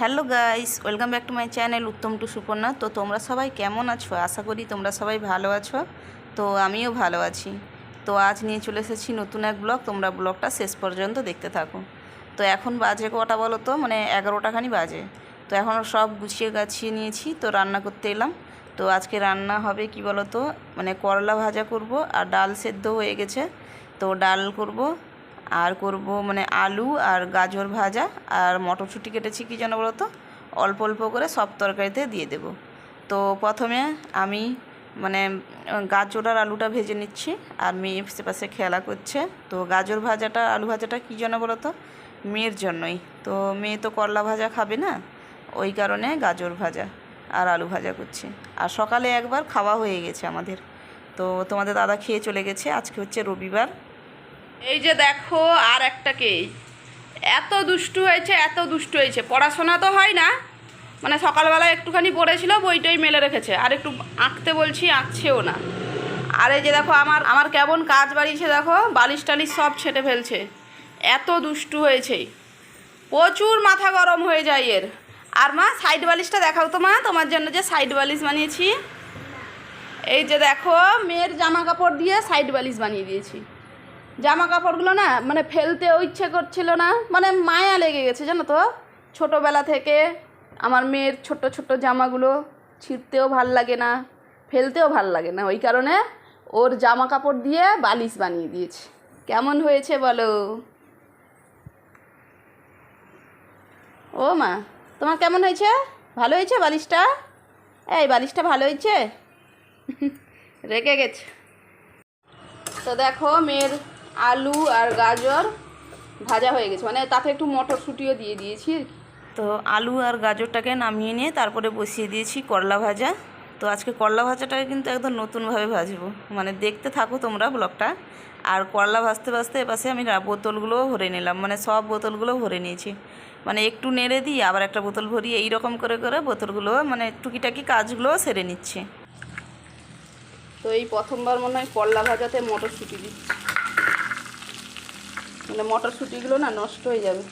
Hello guys, welcome back to my channel Uttam to Suparna. তো তোমরা সবাই কেমন আছো? আশা করি তোমরা সবাই ভালো আছো। তো আমিও ভালো আছি। তো আজ নিয়ে চলে এসেছি নতুন এক ব্লগ। তোমরা ব্লগটা শেষ পর্যন্ত দেখতে থাকো। তো এখন বাজে কটা বলো তো? মানে এগারোটাখানি বাজে। তো এখন সব গুছিয়ে গাছিয়ে নিয়েছি। তো রান্না করতে এলাম। তো আজকে রান্না হবে কি বলো তো? মানে করলা ভাজা করব আর ডাল সেদ্ধ হয়ে গেছে। তো ডাল করব। আর করব মানে আলু আর গাজর ভাজা আর মটরশুঁটি কেটেছি, কি যেন বলো তো অল্প অল্প করে সব তরকারিতে দিয়ে দেব। তো প্রথমে আমি মানে গাজর আর আলুটা ভেজে নিচ্ছি আর মেয়ে পাশে খেলা করছে। তো গাজর ভাজাটা, আলু ভাজাটা কী জন্য বলো তো মেয়ের জন্যই। তো মেয়ে তো করলা ভাজা খাবে না, ওই কারণে গাজর ভাজা আর আলু ভাজা করছি। আর সকালে একবার খাওয়া হয়ে গেছে আমাদের। তো তোমাদের দাদা খেয়ে চলে গেছে, আজকে হচ্ছে রবিবার। এই যে দেখো, আর একটাকে এত দুষ্টু হয়েছে, এত দুষ্টু হয়েছে। পড়াশোনা তো হয় না। মানে সকালবেলা একটুখানি পড়েছিল, বইটাই মেলে রেখেছে। আর একটু আঁকতে বলছি, আঁকছেও না। আর এই যে দেখো, আমার আমার কেমন কাজ বাড়িয়েছে দেখো, বালিশ টালিশ সব ছেটে ফেলছে। এত দুষ্টু হয়েছে। প্রচুর মাথা গরম হয়ে যায় এর। আর মা সাইড বালিশটা দেখাও তো মা, তোমার জন্য যে সাইড বালিশ বানিয়েছি। এই যে দেখো, মেয়ের জামা কাপড় দিয়ে সাইড বালিশ বানিয়ে দিয়েছি। জামা কাপড়গুলো না মানে ফেলতেও ইচ্ছে করছিল না মানে মায়া লেগে গেছে, জানো তো? ছোটোবেলা থেকে আমার মেয়ের ছোট ছোট জামাগুলো ছিঁড়তেও ভালো লাগে না, ফেলতেও ভালো লাগে না। ওই কারণে ওর জামা কাপড় দিয়ে বালিশ বানিয়ে দিয়েছে। কেমন হয়েছে বলো? ও মা, তোমার কেমন হয়েছে? ভালো হয়েছে বালিশটা? এই, বালিশটা ভালো হয়েছে? রেখে গেছে। তো দেখো, মেয়ের আলু আর গাজর ভাজা হয়ে গেছে। মানে তাতে একটু মটরশুঁটিও দিয়ে দিয়েছি তো আলু আর গাজরটাকে নামিয়ে নিয়ে তারপরে বসিয়ে দিয়েছি করলা ভাজা। তো আজকে করলা ভাজাটাকে কিন্তু একদম নতুনভাবে ভাজবো। মানে দেখতে থাকো তোমরা ব্লগটা। আর করলা ভাজতে ভাজতে এপাশে আমি বোতলগুলোও ভরে নিলাম। মানে সব বোতলগুলো ভরে নিয়েছি। মানে একটু নেড়ে দিই আবার একটা বোতল ভরি এই রকম করে করে বোতলগুলো মানে টুকিটাকি কাজগুলোও সেরে নিচ্ছি। তো এই প্রথমবার মনে হয় করলা ভাজাতে মটরশুঁটি দিচ্ছি। মানে মটরশুঁটিগুলো না নষ্ট হয়ে যাবে।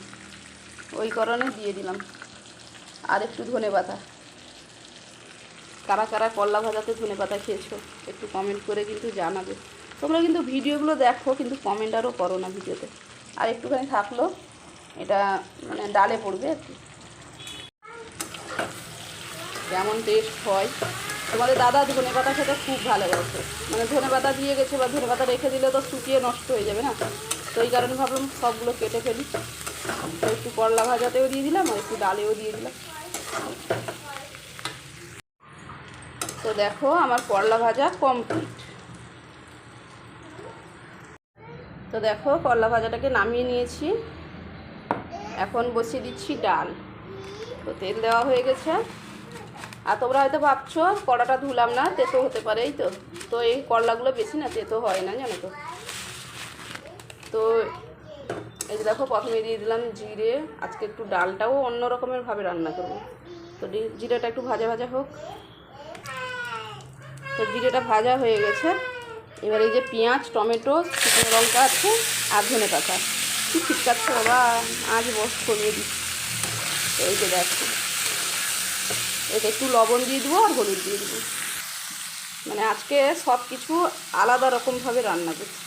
ওই কারণে দিয়ে দিলাম। আর একটু ধনে পাতা। কারা কারা করলা ভাজাতে ধনে পাতা খেয়েছো, একটু কমেন্ট করে কিন্তু জানাবে। তোমরা কিন্তু ভিডিওগুলো দেখো, কিন্তু কমেন্ট আরও করো না ভিডিওতে। আর একটুখানি থাকল, এটা মানে ডালে পড়বে আর কি। যেমন টেস্ট হয়। তোমাদের দাদা ধনে পাতা খেতে খুব ভালোবাসে। মানে ধনে পাতা দিয়ে গেছে বা ধনে পাতা রেখে দিলে তো শুকিয়ে নষ্ট হয়ে যাবে না? তো এই কারণে ভাবলাম সবগুলো কেটে ফেলি। তো একটু করলা ভাজাতেও দিয়ে দিলাম আর একটু ডালেও দিয়ে দিলাম। তো দেখো আমার করলা ভাজা কমপ্লিট। তো দেখো করলা ভাজাটাকে নামিয়ে নিয়েছি। এখন বসিয়ে দিচ্ছি ডাল। তো তেল দেওয়া হয়ে গেছে। আর তোমরা হয়তো ভাবছ, কড়াটা ধুলাম না, তেতো হতে পারেই তো। তো এই করলাগুলো বেশি না, তেতো হয় না, জানো তো? তো এই যে দেখো প্রথমে দিয়ে দিলাম জিরে, আজকে একটু ডালটাও অন্য রকমের ভাবে রান্না করব। তো জিরেটা একটু ভাজা ভাজা হোক। তো জিরেটা ভাজা হয়ে গেছে। এবার এই যে পেঁয়াজ, টমেটো, শুকনো লঙ্কা আছে আর ধনে পাতা। কি ছিটকাচ্ছে বাবা, আজ বস কমিয়ে দিচ্ছি। এই যে দেখো। এতে একটু লবণ দিয়ে দেবো আর হলুদ দিয়ে দেবো। মানে আজকে সব কিছু আলাদা রকমভাবে রান্না করছি।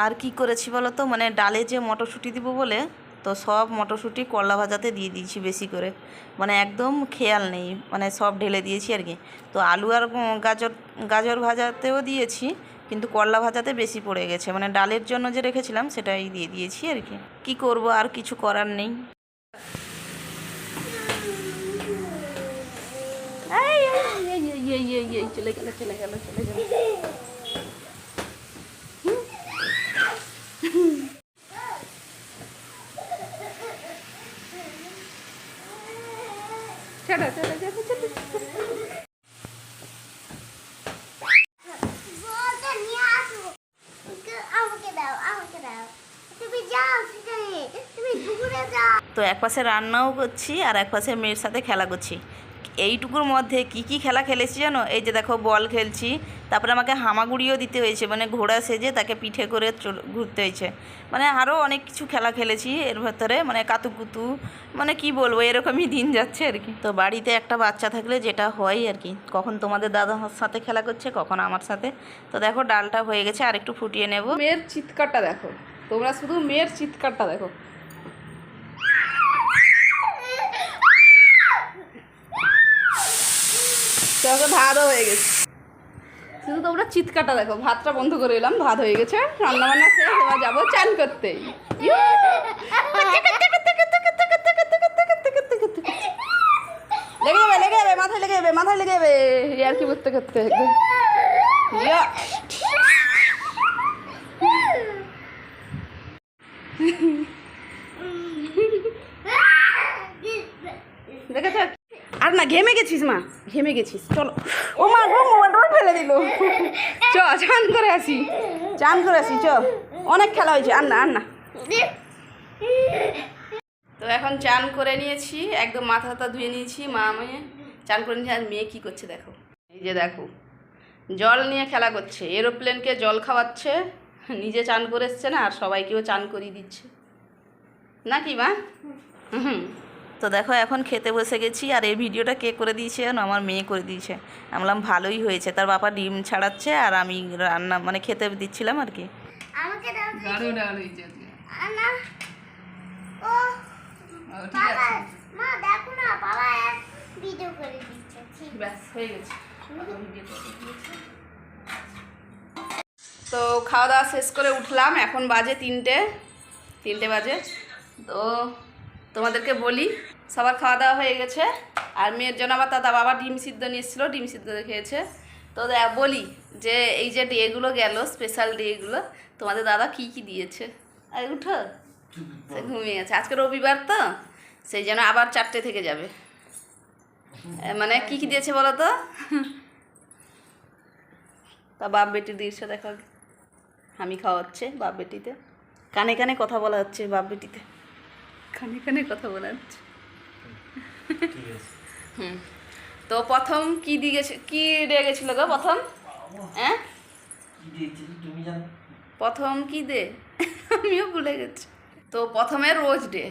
আর কি করেছি বলো তো? মানে ডালে যে মটরশুঁটি দিব বলে, তো সব মটরশুঁটি করলা ভাজাতে দিয়ে দিয়েছি বেশি করে। মানে একদম খেয়াল নেই মানে সব ঢেলে দিয়েছি আর কি। তো আলু আর গাজর গাজর ভাজাতেও দিয়েছি, কিন্তু করলা ভাজাতে বেশি পড়ে গেছে। মানে ডালের জন্য যে রেখেছিলাম, সেটাই দিয়ে দিয়েছি আর কি। কী করব, আর কিছু করার নেই। চলে গেল চলে গেল চলে গেল চলো চলো চলো চলো বলটা নিয়ে আসো আমাকে দাও আমাকে দাও তুমি যাও সেখানে তুমি দূরে যাও তো এক পাশে রান্নাও করছি আর এক পাশে মেয়ের সাথে খেলা করছি। এইটুকুর মধ্যে কি কি খেলা খেলেছি জানো? এই যে দেখো বল খেলছি, তারপরে আমাকে হামাগুড়িও দিতে হয়েছে মানে ঘোড়া সেজে তাকে পিঠে করে ঘুরতে হয়েছে। মানে আরও অনেক কিছু খেলা খেলেছি এর ভেতরে মানে কাতুকুতু মানে কি বলব, এরকমই দিন যাচ্ছে আর কি। তো বাড়িতে একটা বাচ্চা থাকলে যেটা হয় আর কি, কখন তোমাদের দাদার সাথে খেলা করছে, কখন আমার সাথে। তো দেখো ডালটা হয়ে গেছে আর একটু ফুটিয়ে নেব। মেয়ের চিৎকারটা দেখো, তোমরা শুধু মেয়ের চিৎকারটা দেখো। দেখো ভাতও হয়ে গেছে শুধু তোমরা চিৎকারটা দেখো ভাতটা বন্ধ করে এলাম ভাত হয়ে গেছে রান্না বান্না শেষ এবার যাব চান করতে! লেগে যাবে লেগে যাবে মাথায় লেগে যাবে মাথায় লেগে যাবে আর কি করতে করতে ইয়া! দেখেছ আর না ঘেমে গেছিস মা? ঘেমে গেছিস, চলো। ও মা গো মোবাইলটা ফেলে দিল। চ, চান করে আসি। চান করে আসি, চ। অনেক খেলা হয়েছে আর না আর না। তো এখন চান করে নিয়েছি, একদম মাথা টাথা ধুয়ে নিয়েছি, মা মেয়ে চান করে নিয়েছি আর মেয়ে কী করছে দেখো। এই যে দেখো, জল নিয়ে খেলা করছে, এরোপ্লেনকে জল খাওয়াচ্ছে, নিজে চান করে এসছে না, আর সবাইকেও চান করিয়ে দিচ্ছে। নাকি মা? হুম। তো দেখো এখন খেতে বসে গেছি আর এই ভিডিওটা কে করে দিয়েছে আমার মেয়ে করে দিয়েছে। আমি বললাম ভালোই হয়েছে। তার বাবা ডিম ছাড়াচ্ছে আর আমি রান্না মানে খেতে দিচ্ছিলাম আর কি। আমাকে দাও দারুণ হয়েছে আনা। ও বাবা মা দেখো না বাবা এক ভিডিও করে দিচ্ছে। ঠিক ব্যাস হয়ে গেছে। তো খাওয়া দাওয়া শেষ করে উঠলাম। এখন বাজে তিনটে তিনটে বাজে। তো তোমাদেরকে বলি, সবার খাওয়া দাওয়া হয়ে গেছে, আর মেয়ের জন্য আবার দাদা বাবা ডিম সিদ্ধ নিয়ে এসেছিল ডিম সিদ্ধ খেয়েছে। তো বলি যে, এই যে ডেগুলো গেল স্পেশাল ডেগুলো তোমাদের দাদা কি কি দিয়েছে? আর উঠো, সে ঘুমিয়ে গেছে আজকে রবিবার তো, সেই জন্য আবার চারটে থেকে যাবে। মানে কি কি দিয়েছে বলো তো? তা বাপ বেটি দিয়েছে, দেখো। আমি খাওয়াচ্ছে বাপ বেটিতে। কানে কানে কথা বলা হচ্ছে বাপ বেটিতে। কানে কানে কথা বলা হচ্ছে হুম। তো প্রথম কি দিয়ে গেছে কি দিয়ে গেছিল গো প্রথম? হ্যাঁ? প্রথম কি দে? আমিও ভুলে গেছি। তো প্রথমে রোজ ডে।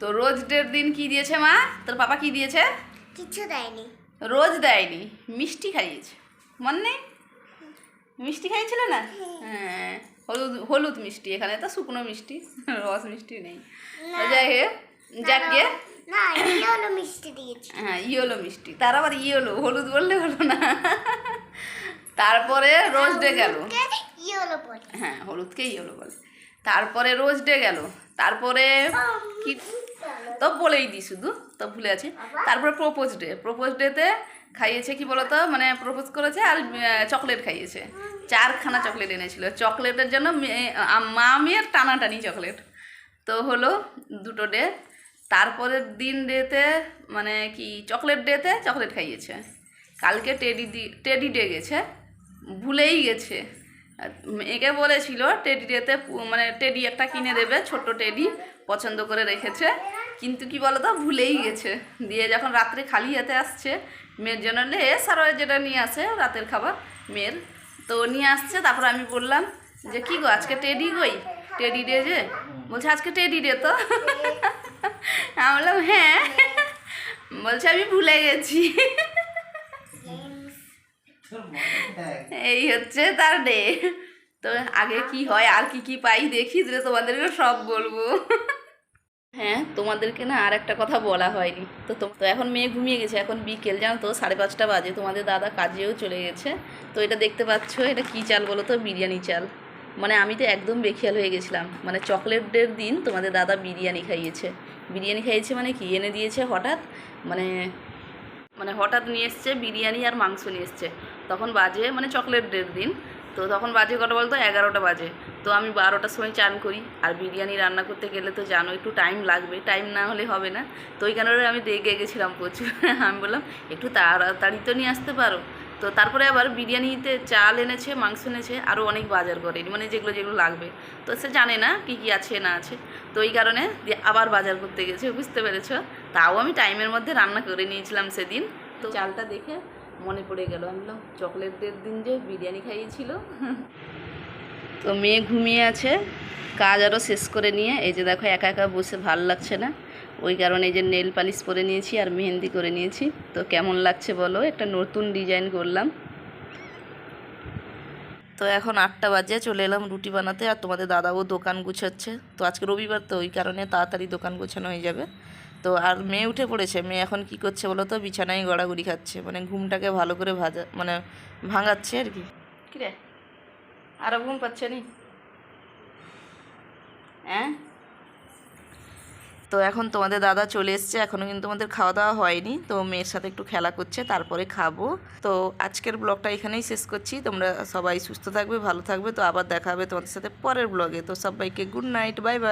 তো রোজ ডের দিন কি দিয়েছে মা? তোর পাপা কি দিয়েছে? কিছু দেয়নি। রোজ দেয়নি। মিষ্টি খাইয়েছে। মনে নেই? মিষ্টি খাইয়েছিল না? হ্যাঁ। হলুদ হলুদ মিষ্টি এখানে তো শুকনো মিষ্টি রস মিষ্টি নেই। যাই হোক যাক গিয়ে। না এই মিষ্টি দিয়েছি। হ্যাঁ ইয়েলো মিষ্টি। তার আবার ইয়েলো হলুদ বললে হলো না। তারপরে রোজ ডে গেল। হ্যাঁ হলুদকে ইয়েলো বলে। তারপরে রোজ ডে গেল। তারপরে কি তো বলেই দিই শুধু তো ভুলে আছি। তারপরে প্রোপোজ ডে প্রোপোজ ডেতে খাইয়েছে কি বলতো? মানে প্রপোজ করেছে আর চকলেট খাইয়েছে। চারখানা চকলেট এনেছিল। চকলেটের জন্য মেয়ে- মা মেয়ের টানাটানি চকলেট তো হলো দুটো ডে তারপরের দিন ডেতে মানে কি চকলেট ডেতে চকলেট খাইয়েছে। কালকে টেডি দি টেডি ডে গেছে। ভুলেই গেছে। মেয়েকে বলেছিল টেডি ডেতে মানে টেডি একটা কিনে দেবে ছোট্ট টেডি পছন্দ করে রেখেছে। কিন্তু কি বলো তো ভুলেই গেছে। দিয়ে যখন রাত্রে খালি হাতে আসছে, মেয়ের জন্য লেস আর যেটা নিয়ে আসে, রাতের খাবার, মেয়ের। তো নিয়ে আসছে, তারপর আমি বললাম যে, কি গো, আজকে টেডি গই টেডি ডে যে। বলছে, আজকে টেডি ডে তো। আমি বললাম হ্যাঁ। বলছে, আমি ভুলে গেছি। এই হচ্ছে তার ডে। তো আগে কি হয়, আর কি কি পাই, দেখি দিলে তোমাদেরকে সব বলব। হ্যাঁ তোমাদেরকে না আর একটা কথা বলা হয়নি। তো তো এখন মেয়ে ঘুমিয়ে গেছে, এখন বিকেল, জানো তো? সাড়ে পাঁচটা বাজে। তোমাদের দাদা কাজেও চলে গেছে। তো এটা দেখতে পাচ্ছ, এটা কী চাল বলো তো? বিরিয়ানি চাল। মানে আমি তো একদম বেখিয়াল হয়ে গেছিলাম। মানে চকলেটের দিন তোমাদের দাদা বিরিয়ানি খাইয়েছে। বিরিয়ানি খাইয়েছে মানে কি? এনে দিয়েছে হঠাৎ মানে মানে হঠাৎ নিয়ে এসছে বিরিয়ানি আর মাংস নিয়ে এসছে। তখন বাজে মানে চকলেট ডের দিন। তো তখন বাজে কটা বলতো, এগারোটা বাজে। তো আমি বারোটার সময় চান করি, আর বিরিয়ানি রান্না করতে গেলে তো জানো, একটু টাইম লাগবে। টাইম না হলে হবে না। তো ওই কারণে আমি রেগে গেছিলাম প্রচুর। আমি বললাম, একটু তাড়াতাড়ি তো নিয়ে আসতে পারো। তো তারপরে আবার বিরিয়ানিতে চাল এনেছে, মাংস এনেছে আরও অনেক বাজার করে মানে যেগুলো যেগুলো লাগবে। তো সে জানে না কি কি আছে, না আছে। তো এই কারণে আবার বাজার করতে গেছে, বুঝতে পেরেছ? তাও আমি টাইমের মধ্যে রান্না করে নিয়েছিলাম সেদিন। তো চালটা দেখে মনে পড়ে গেল। আমি বললাম, চকলেটের দিন যে বিরিয়ানি খাইয়েছিল। তো মেয়ে ঘুমিয়ে আছে। কাজ আরও শেষ করে নিয়ে, এই যে দেখো একা একা বসে ভালো লাগছে না। ওই কারণে এই যে নেল পালিশ পরে নিয়েছি আর মেহেন্দি করে নিয়েছি। তো কেমন লাগছে বলো? একটা নতুন ডিজাইন করলাম। তো এখন আটটা বাজে, চলে এলাম রুটি বানাতে। আর তোমাদের দাদাও দোকান গুছাচ্ছে। তো আজকে রবিবার, তো ওই কারণে তাড়াতাড়ি দোকান গোছানো হয়ে যাবে। তো আর মেয়ে উঠে পড়েছে। মেয়ে এখন কি করছে বলো তো? বিছানায় গড়াগড়ি খাচ্ছে। মানে ঘুমটাকে ভালো করে ভাজা মানে ভাঙাচ্ছে আর কি। রে আরও ঘুম পাচ্ছে নি? হ্যাঁ তো এখন তোমাদের দাদা চলে এসছে। এখনও কিন্তু আমাদের খাওয়া দাওয়া হয়নি। তো মেয়ের সাথে একটু খেলা করছে, তারপরে খাব। তো আজকের ব্লগটা এখানেই শেষ করছি। তোমরা সবাই সুস্থ থাকবে, ভালো থাকবে। তো আবার দেখা হবে তোমাদের সাথে পরের ব্লগে। তো সবাইকে গুড নাইট, বাই বাই।